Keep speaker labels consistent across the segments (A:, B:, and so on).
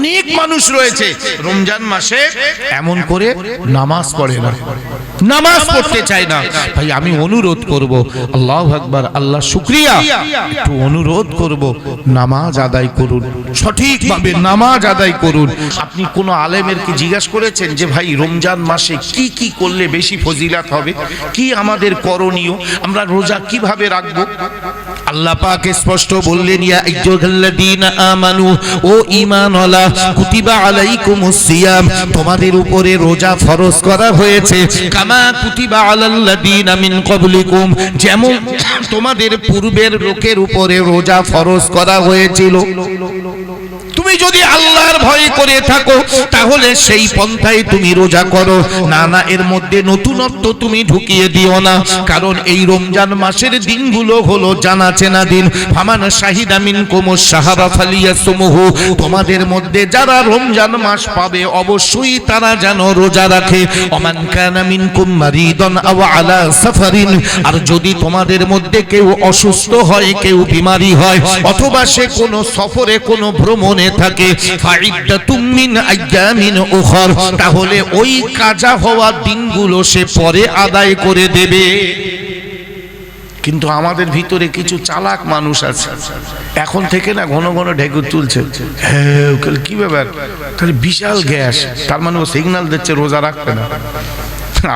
A: অনেক মানুষ রয়েছে। রমজান মাসে এমন করে নামাজ পড়ে না। নামাজ পড়তে চায় না। ভাই, আমি অনুরোধ করব। আল্লাহ আকবার, আল্লাহ শুক্রিয়া। একটু অনুরোধ করব। নামাজ আদায় করুন। সঠিকভাবে নামাজ আদায় করুন। আপনি কোনো আলেমের কি জিজ্ঞাসা করেছেন যে, ভাই, রমজান মাসে কি কি করলে বেশি ফজিলাত হবে? কি আমাদের করণীয়? আমরা রোজা কীভাবে রাখব? আল্লাহ পাক স্পষ্ট বললেন, ইয়া আইয়ুহাল্লাযীনা আমানু, ও ঈমানওয়ালা, কুতিবা আলাইকুমুস সিয়াম, তোমাদের উপরে রোজা ফরজ করা হয়েছে। কামা মিন যেমন তোমাদের পূর্বের লোকের উপরে রোজা ফরজ করা হয়েছিল। তুমি যদি আল্লাহর ভয় করে থাকো, তাহলে সেই পন্থায় তুমি রোজা করো। না না, এর মধ্যে নতুনত্ব তুমি ঢুকিয়ে দিও না। কারণ এই রমজান মাসের দিনগুলো হলো জানা চেনা দিন। ফামান শাহিদা মিনকুম সাহাবা ফালিয়া ফালিয়াসুমুহু। তোমাদের মধ্যে যারা রমজান মাস পাবে, অবশ্যই তারা যেন রোজা রাখে। ওমান কানা মিনকুম মারিদান আও আলা সাফারিন। আর যদি তোমাদের মধ্যে কেউ অসুস্থ হয়, কেউ বিমারি হয়, অথবা সে কোনো সফরে, কোনো ভ্রমণে থাকে তাহলে ওই কাজা হওয়া দিনগুলো সে পরে আদায় করে দেবে। কিন্তু আমাদের ভিতরে কিছু চালাক মানুষ আছে। এখন থেকে না ঘন ঘন ঢেকুর তুলছে। হ্যাঁ কি ব্যাপার? তাহলে বিশাল গ্যাস। তার মানে ও সিগনাল দিচ্ছে, রোজা রাখবে না।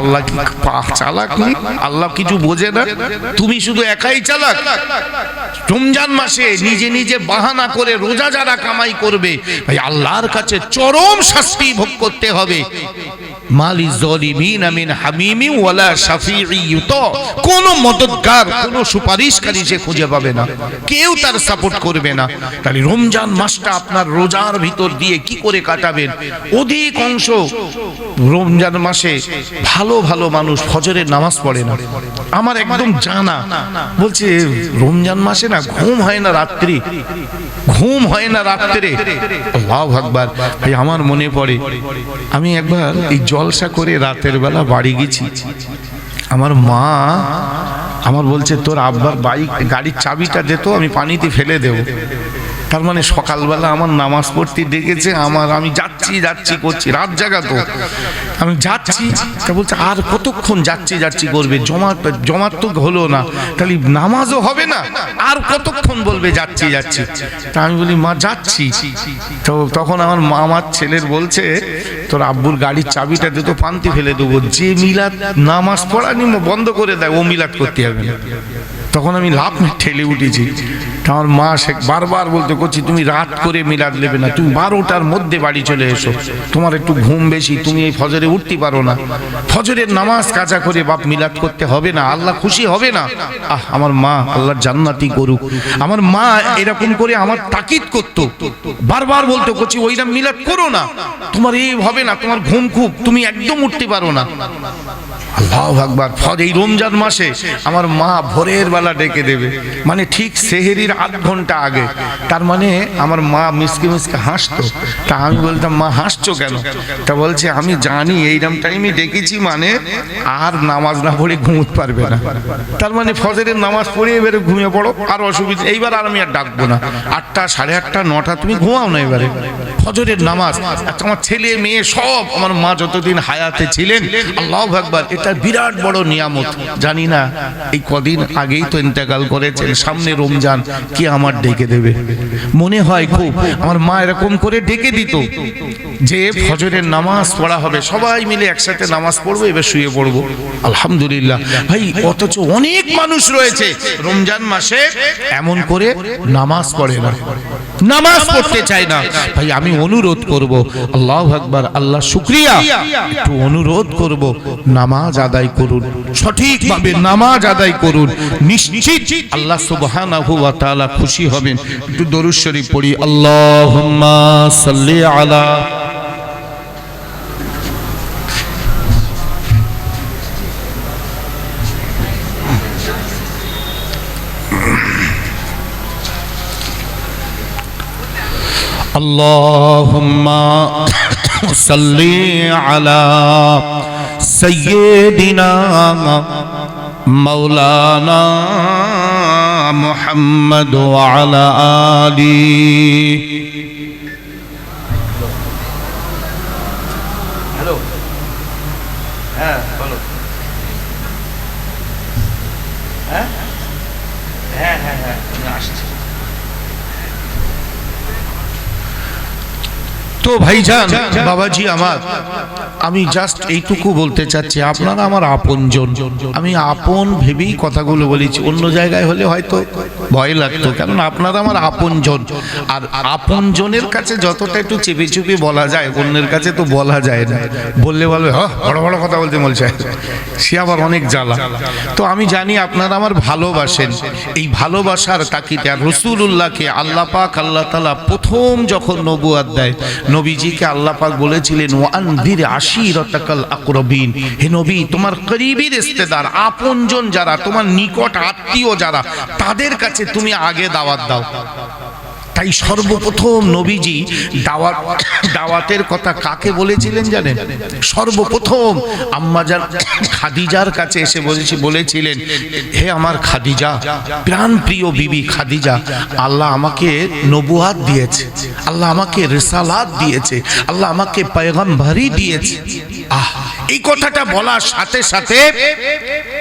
A: আল্লাহ কি চালাক আল্লাহ কিছু বোঝে না? তুমি শুধু একাই চালাক? রমজান মাসে নিজে নিজে বাহানা করে রোজা যারা কামাই করবে, ভাই আল্লাহর কাছে চরম শাস্তি ভোগ করতে হবে। মালি জলিমিন আমিন হামিমি ওয়ালা শাফিঈত কোন মদতগার কোন সুপারিশকারী সে খুঁজে পাবে না। কেউ তার সাপোর্ট করবে না। তাহলে রমজান মাসটা আপনার রোজার ভিতর দিয়ে কি করে কাটাবেন? অধিক অংশ রমজান মাসে ভালো ভালো মানুষ ফজরের নামাজ পড়ে না। আমার একদম জানা। বলছে, রমজান মাসে না ঘুম হয় না রাত্রি। ঘুম হয় না রাত্রে। আল্লাহ আকবার। এই আমার মনে পড়ে, আমি একবার এই জলসা করে রাতের বেলা বাড়ি গেছি। আমার মা আমার বলছে, তোর আব্বার বাইক, গাড়ির চাবিটা দে তো, আমি পানিতে ফেলে দেব। তার মানে সকালবেলা আমার নামাজ পড়তে ডেকেছে আমার আমি যাচ্ছি যাচ্ছি করছি, রাত জাগা তো। আমি যাচ্ছি, তা বলছে, আর কতক্ষণ যাচ্ছি যাচ্ছি করবে? জমাত জমাত তো হলো না। তাহলে নামাজও হবে না, আর কতক্ষণ বলবে যাচ্ছি যাচ্ছি? তা আমি বলি, মা, যাচ্ছি। তো তখন আমার মা, আমার ছেলের বলছে, তোর আব্বুর গাড়ির চাবিটা দিয়ে তো পান্তি ফেলে দেবো। যে মিলাদ নামাজ পড়ানি বন্ধ করে দেয়, ও মিলাদ করতে হবে তখন আমি লাভ ঠেলে উঠেছি। আমার মা সে বারবার বলতে করছি তুমি রাত করে মিলাদ নেবে না, তুমি বারোটার মধ্যে বাড়ি চলে এসো। তোমার একটু ঘুম বেশি, তুমি এই ফজরে উঠতে পারো না। ফজরের নামাজ কাজা করে বাপ মিলাদ করতে হবে না, আল্লাহ খুশি হবে না। আহ, আমার মা আল্লাহর জান্নাতি করুক। আমার মা এরকম করে আমার তাকিদ করতো। বারবার বলতে করছি ওইটা মিলাদ করো না। তোমার এই হবে না, তোমার ঘুম খুব, তুমি একদম উঠতে পারো না। আল্লাহ আকবার। ফজ এই রমজান মাসে আমার মা ভোরের বেলা ডেকে দেবে। মানে ঠিক সেহেরির আধ ঘণ্টা আগে। তার মানে আমার মা মিসকে মিসকে হাসতো। তা আমি বলতাম মা হাসছো কেন? তা বলছে আমি জানি এইরকম টাইমে ডেকেছি মানে আর নামাজ না পড়ে ঘুমোতে পারবে না। তার মানে ফজরের নামাজ পড়ে এবারে ঘুমিয়ে পড়ো আর অসুবিধা এইবার আর আমি আর ডাকবো না। আটটা সাড়ে আটটা নটা তুমি ঘুমাও না এবারে। ফজরের নামাজ আচ্ছা, আমার ছেলে মেয়ে সব আমার মা যতদিন হায়াতে ছিলেন আল্লাহ আকবার এটা বিরাট বড় নিয়ামত। জানি না, এই কদিন আগেই তো ইন্তেকাল করেছেন, সামনে রমজান, কি আমার ডেকে দেবে? মনে হয় খুব, আমার মা এরকম করে ডেকে দিত, যে ফজরের নামাজ পড়া হবে, সবাই মিলে একসাথে নামাজ পড়ব, এবার শুয়ে পড়ব। আলহামদুলিল্লাহ, ভাই, অথচ অনেক মানুষ রয়েছে রমজান মাসে এমন করে নামাজ পড়ে না, নামাজ পড়তে চায় না। ভাই, আমি অনুরোধ করব, আল্লাহ আকবার, আল্লাহ শুক্রিয়া, একটু অনুরোধ করব, নামাজ আদায় করুন সঠিকভাবে নামাজ আদায় করুন নিশ্চিত আল্লাহ সুবহানাহু ওয়া তাআলা খুশি হবেন একটু দরুদ শরীফ পড়ি আল্লাহুম্মা সাল্লি আলা اللهم صل على سيدنا مولانا محمد وعلى آله. হ্যাঁ হ্যাঁ হ্যাঁ আমি আসছি তো ভাইজান বাবাজি আমার আমি জাস্ট এইটুকু বলতে চাচ্ছি আপনারা আমার আপনজন। আমি আপন ভেবেই কথাগুলো বলেছি। অন্য জায়গায় হলে হয়তো ভয় লাগতো কারণ আপনারা আমার আপনজন। আর আপনজনের কাছে যতটা একটু চেপে চুপে বলা যায়, অন্যের কাছে তো বলা যায় না। বললে বলবে হ বড় বড় কথা বলতে বলছে। সে আবার অনেক জ্বালা। তো আমি জানি আপনারা আমার ভালোবাসেন। এই ভালোবাসার তাকিতে আর রসুল্লাহকে আল্লাহ আল্লাহ তালা প্রথম যখন নবুয়াদ দেয়, নবীজিকে আল্লাহ পাক বলেছিলেন ওয়ান ধীর আশি রতাকাল আকরবিন। হে নবী, তোমার করিবির ইস্তেদার আপনজন যারা, তোমার নিকট আত্মীয় যারা, তাদের কাছে তুমি আগে দাওয়াত দাও। তাই সর্বপ্রথম নবীজি দাওয়াত, দাওয়াতের কথা কাকে বলেছিলেন জানেন? সর্বপ্রথম আম্মাজান খাদিজার কাছে এসে বলেছি, বলেছিলেন, হে আমার খাদিজা প্রাণ প্রিয় বিবি খাদিজা, আল্লাহ আমাকে নবুয়াত দিয়েছে, আল্লাহ আমাকে রেসালাত দিয়েছে, আল্লাহ আমাকে পয়গম্বরই দিয়েছে। আহ, এই কথাটা বলার সাথে সাথে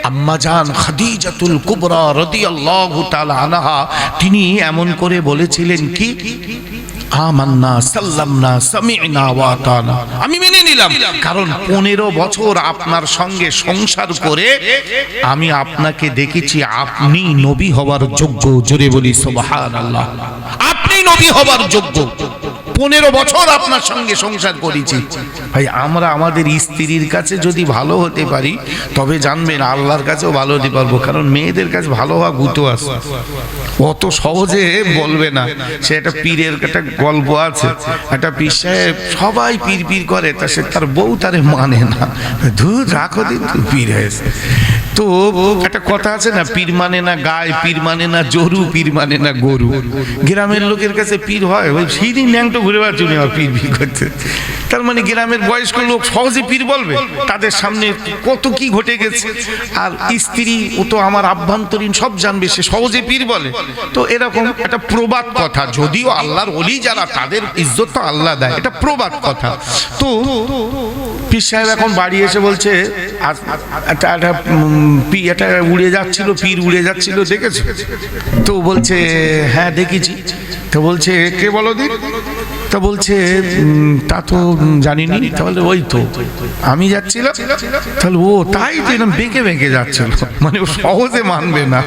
A: আম্মাজান খাদিজাতুল কুবরা রাদিয়াল্লাহু তাআলা আনহা, তিনি এমন করে বলেছিলেন কি? আমান্না সাল্লামনা সামি'না ওয়াতানা। আমি মেনে নিলাম। কারণ পনেরো বছর আপনার সঙ্গে সংসার করে আমি আপনাকে দেখেছি আপনি নবী হওয়ার যোগ্য। জোরে বলি সুবহানাল্লাহ। আপনি নবী হওয়ার যোগ্য। পনেরো বছর আপনার সঙ্গে সংসার করেছি। ভাই, আমরা আমাদের স্ত্রীর কাছে যদি ভালো হতে পারি, তবে জানবেন আল্লাহর কাছেও ভালো হতে পারব, কারণ মেয়েদের কাছে ভালো হওয়া গুতো আছে। অত সহজে বলবে না, সে একটা পীরের একটা গল্প আছে, একটা পীর সাহেব সবাই পীর পীর করে, তা সে তার বউ তারে মানে না। ধুর, রাখো দিন তুই পীর হয়েছে। তো একটা কথা আছে না, পীর মানে না গায় পীর মানে না জরু, পীর মানে না গরু। গ্রামের লোকের কাছে পীর হয়, ওই সিঁড়ি ন্যাংটো ঘুরে বেড়াচ্ছে উনি আবার পীর পীর করছে তার মানে গ্রামের বয়স্ক লোক সহজে পীর বলবে, তাদের সামনে কত কি ঘটে গেছে। আর স্ত্রী, ও তো আমার আভ্যন্তরীণ, সব জানবে, সে সহজে পীর বলে। তো এরকম একটা প্রবাদ কথা, যদিও আল্লাহর অলি যারা, তাদের ইজ্জত তো আল্লাহ দেয়, এটা প্রবাদ কথা। তো পীর সাহেব এখন বাড়ি এসে বলছে একটা একটা একটা উড়ে যাচ্ছিল, পীর উড়ে যাচ্ছিল, দেখেছ? তো বলছে হ্যাঁ দেখেছি। তো বলছে, কে বলো দিন তা বলছে তা তো জানিনি, তাহলে ওই তো। আমি যাচ্ছিলাম, তাহলে ও তাই তো এরকম বেঁকে বেঁকে যাচ্ছিল। মানে ও সহজে মানবে না।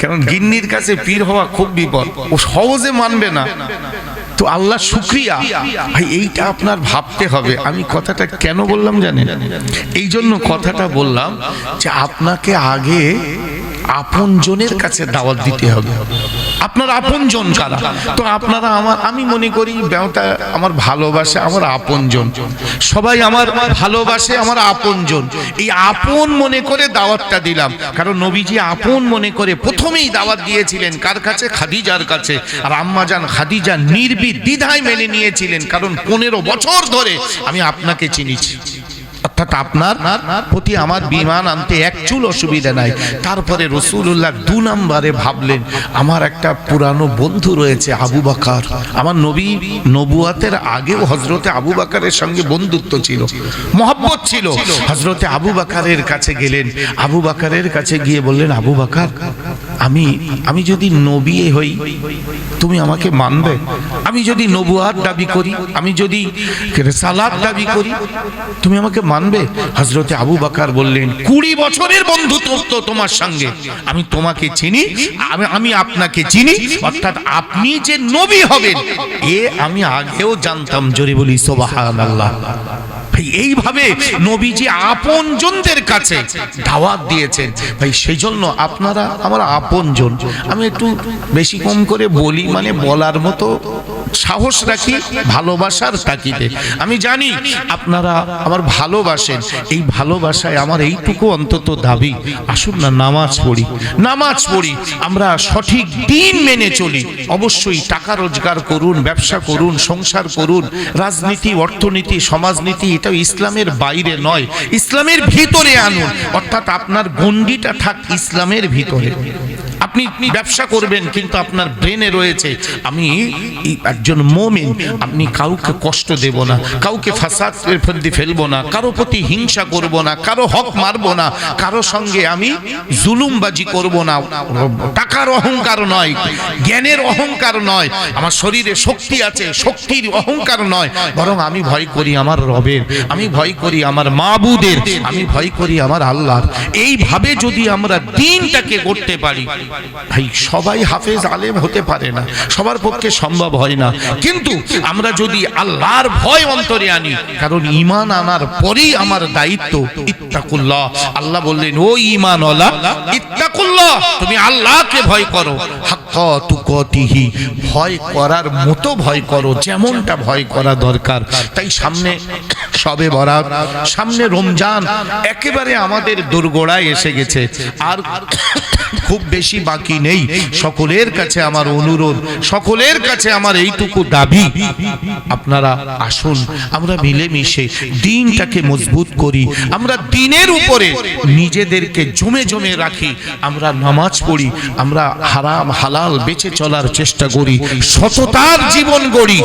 A: কারণ গিন্নির কাছে পীর হওয়া খুব বিপদ। ও সহজে মানবে না। তো আল্লাহ শুক্রিয়া। ভাই, এইটা আপনার ভাবতে হবে। আমি কথাটা কেন বললাম জানেন? এই জন্য কথাটা বললাম যে আপনাকে আগে আপনজনের কাছে দাওয়াত দিতে হবে। আপনার আপনজন কারা? তো আপনারা আমার, আমি মনে করি ব্যাওটা আমার ভালোবাসে আমার আপনজন। সবাই আমার ভালোবাসে আমার আপনজন। এই আপন মনে করে দাওয়াতটা দিলাম। কারণ নবীজি আপন মনে করে প্রথমেই দাওয়াত দিয়েছিলেন কার কাছে? খাদিজার কাছে। আর আম্মাজান খাদিজা নির্বিদ দ্বিধায় মেনে নিয়েছিলেন। কারণ পনেরো বছর ধরে আমি আপনাকে চিনিছি। অর্থাৎ আপনার প্রতি আমার বিমান আনতে এক চুল অসুবিধা নাই। তারপরে রসুল্লাহ দু নম্বরে ভাবলেন, আমার একটা পুরানো বন্ধু রয়েছে আবু বাকার। আমার নবী নবুয়াতের আগেও হজরতে আবু বাকারের সঙ্গে বন্ধুত্ব ছিল, মহব্বত ছিল। হজরতে আবু বাকারের কাছে গেলেন, আবু বাকারের কাছে গিয়ে বললেন, আবু বাকার আমি আমি যদি নবী হই, তুমি আমাকে মানবে। আমি যদি নবুয়ার দাবি করি, আমি যদি সালাদ দাবি করি, তুমি আমাকে মানবে। হজরতে আবু বাকার বললেন, কুড়ি বছরের বন্ধুত্ব তোমার সঙ্গে। আমি তোমাকে চিনি, আমি আমি আপনাকে চিনি, অর্থাৎ আপনি যে নবী হবেন, এ আমি আগেও জানতাম জোরে বলি সোবাহান আল্লাহ ভাই, এইভাবে নবীজি আপনজনদের কাছে দাওয়াত দিয়েছেন। ভাই সেই জন্য আপনারা, আমার আপনজন। আমি একটু বেশি কম করে বলি মানে বলার মতো সাহস রাখি, ভালোবাসার তাকিতে আমি জানি আপনারা আমার ভালোবাসেন। এই ভালোবাসায় আমার এইটুকু অন্তত দাবি। আসুন না, নামাজ পড়ি। নামাজ পড়ি। আমরা সঠিক দিন মেনে চলি। অবশ্যই টাকা রোজগার করুন, ব্যবসা করুন, সংসার করুন, রাজনীতি, অর্থনীতি, সমাজনীতি, এটা ইসলামের বাইরে নয় ইসলামের ভিতরে আনুন। অর্থাৎ আপনার গণ্ডিটা থাক ইসলামের ভিতরে। আপনি ব্যবসা করবেন, কিন্তু আপনার ব্রেনে রয়েছে, আমি একজন মমিন, আপনি কাউকে কষ্ট দেব না, কাউকে ফাসাদ ফেলতে ফেলব না, কারও প্রতি হিংসা করব না, কারও হক মারবো না, কারও সঙ্গে আমি জুলুমবাজি করব না, টাকার অহংকার নয়, জ্ঞানের অহংকার নয়, আমার শরীরে শক্তি আছে, শক্তির অহংকার নয়, বরং আমি ভয় করি আমার রবের, আমি ভয় করি আমার মাবুদের, আমি ভয় করি আমার আল্লাহর। এইভাবে যদি আমরা দিনটাকে করতে পারি ভাই, সবাই হাফেজ আলেম হতে পারে না, সবার পক্ষে সম্ভব হয় না। কিন্তু আমরা যদি আল্লাহর ভয় অন্তরে আনি, কারণ ইমান আনার পরেই আমার দায়িত্ব ইত্তাকুল্লাহ। আল্লাহ বললেন, ও ইমান ইত্তাকুল্লাহ, তুমি আল্লাহকে ভয় করো। হাক্কা তুকতিহি, ভয় করার মতো ভয় করো, যেমনটা ভয় করা দরকার। তাই সামনে সবে বরাত, সামনে রমজান, একেবারে আমাদের দুর্গোড়ায় এসে গেছে। আর খুব বেশি বাকি নেই। সকলের কাছে আমার অনুরোধ, সকলের কাছে আমার এইটুকু দাবি। আপনারা আসুন, আমরা মিলেমিশে দিনটাকে মজবুত করি। আমরা দিনের উপরে নিজেদেরকে জমে জমে রাখি। আমরা নামাজ পড়ি, আমরা হারাম, হালাল বেঁচে চলার চেষ্টা করি। সততার জীবন গড়ি,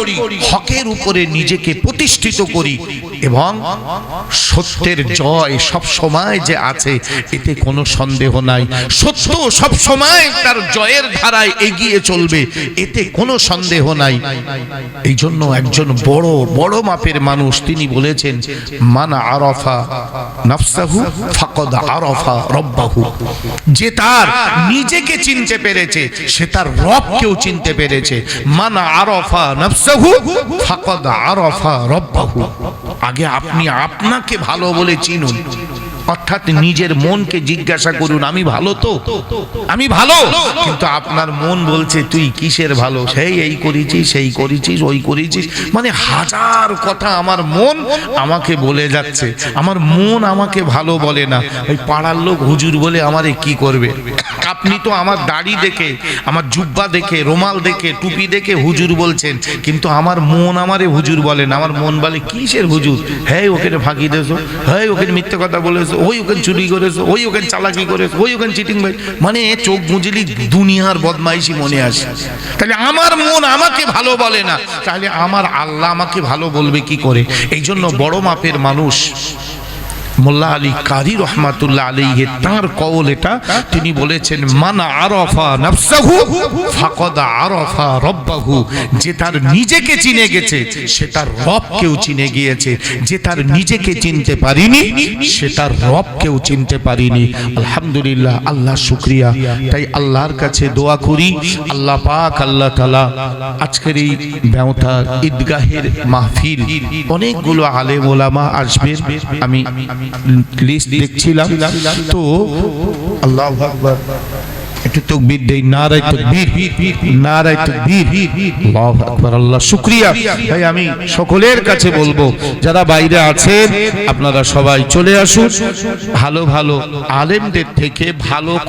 A: হকের উপরে নিজেকে প্রতিষ্ঠিত করি। এবং সত্যের জয় সব সময় যে আছে, এতে কোনো সন্দেহ নাই। সত্য সব সময় তার জয়ের ধারায় এগিয়ে চলবে, এতে কোনো সন্দেহ নাই। এই জন্য একজন বড় বড় মাপের মানুষ তিনি বলেছেন, মানা আরফা নাফসাহু ফাকদ আরফা রব্বাহু। যে তার নিজেকে চিনতে পেরেছে, সে তার রবকেও চিনতে পেরেছে। মানা আরফা নাফসাহু ফাকদ আরফা রব্বাহু। আগে আপনি আপনাকে ভালো বলে চিনুন। অর্থাৎ নিজের মনকে জিজ্ঞাসা করুন, আমি ভালো তো? আমি ভালো। কিন্তু আপনার মন বলছে, তুই কিসের ভালো? সেই, এই করেছিস, সেই করেছিস, ওই করেছিস। মানে হাজার কথা আমার মন আমাকে বলে যাচ্ছে। আমার মন আমাকে ভালো বলে না। ওই পাড়ার লোক হুজুর বলে আমারে কি করবে? আপনি তো আমার দাড়ি দেখে, আমার জুব্বা দেখে, রোমাল দেখে, টুপি দেখে হুজুর বলছেন। কিন্তু আমার মন আমারে হুজুর বলেন আমার মন বলে, কিসের হুজুর? হ্যাঁ ওখানে ফাঁকি দেছো। হ্যাঁ ওখানে মিথ্যে কথা বলেছ। ওই ওখানে চুরি করেছে? ওই ওখানে চালাকি করেছে? ওই ওখানে চিটিং ভাই? মানে চোখ মুজলি দুনিয়ার বদমাইশি মনে আসে তাহলে আমার মন আমাকে ভালো বলে না। তাহলে আমার আল্লাহ আমাকে ভালো বলবে কি করে? এই জন্য বড় মাপের মানুষ মোল্লা আলী কারি রহমাতুল্লাহ আলাইহি, তার কওল এটা। তিনি বলেছেন, মানা আরফা নাফসাহু, ফাকাদ আরফা রব্বাহু। যে তার নিজেকে চিনে গেছে, সে তার রবকেও চিনে গিয়েছে। যে তার নিজেকে চিনতে পারিনি, সে তার রবকেও চিনতে পারিনি। আলহামদুলিল্লাহ, আল্লাহ শুকরিয়া। তাই আল্লাহর কাছে দোয়া করি। আল্লাহ পাক, আল্লাহ তাআলা আজকের এই ব্যবতা ঈদগাহের মাহফিল, অনেকগুলো আলেম ওলামা আসবেন। আমি লিস্ট দেখছিলাম। তো আল্লাহ আকবার। একটু তকবীর দেই নারাই তকবীর নারাই তকবীর। আল্লাহু আকবার, আল্লাহ, শুকরিয়া। ভাই, আমি সকলের কাছে বলব, যারা বাইরে আছেন, আপনারা সবাই চলে আসুন। ভালো ভালো আলেমদের থেকে ভালো